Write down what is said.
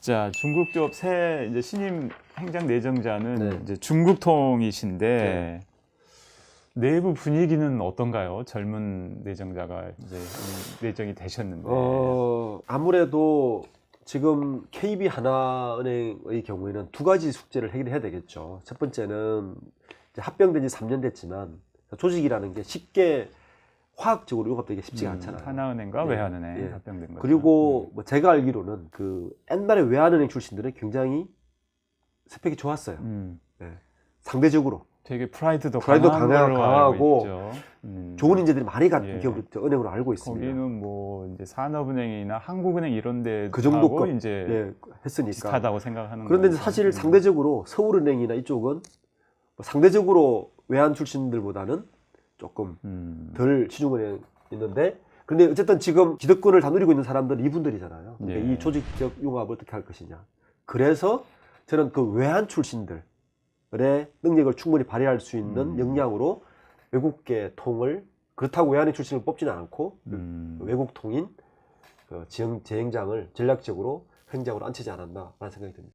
자, 중국 쪽새 이제 신임 행장 내정자는 네. 이제 중국통이신데 내부 분위기는 어떤가요? 젊은 내정자가 이제 내정이 되셨는데. 어, 아무래도 지금 KB 하나은행의 경우에는 두 가지 숙제를 해결해야 되겠죠. 첫 번째는 이제 합병된 지 3년 됐지만 조직이라는 게 쉽게 화학적으로 융합되기 쉽지가 음, 않잖아요. 하나은행과 예, 외환은행 예. 합병된 거죠. 그리고 뭐 제가 알기로는 그 옛날에 외환은행 출신들은 굉장히 스펙이 좋았어요. 음, 상대적으로 되게 프라이드도 프라이드 강한 강하- 강하고 있죠. 음. 좋은 인재들이 많이 간 예. 기업을 저 은행으로 알고 있습니다. 거기는 뭐 이제 산업은행이나 한국은행 이런 데그 정도급, 이제 예, 했으니까. 비슷하다고 생각하는 그런데 거죠. 사실 음. 상대적으로 서울은행이나 이쪽은 뭐 상대적으로 외환 출신들보다는 조금 음. 덜 시중은행 있는데 그런데 어쨌든 지금 기득권을 다 누리고 있는 사람들은 이분들이잖아요. 예. 이 조직적 융합을 어떻게 할 것이냐. 그래서 저는 그 외환 출신들의 능력을 충분히 발휘할 수 있는 음. 역량으로 외국계 통을 그렇다고 외환의 출신을 뽑지는 않고 음. 외국 통인 그 지형 재행장을 전략적으로 행장으로 앉히지 않았나라는 생각이 듭니다.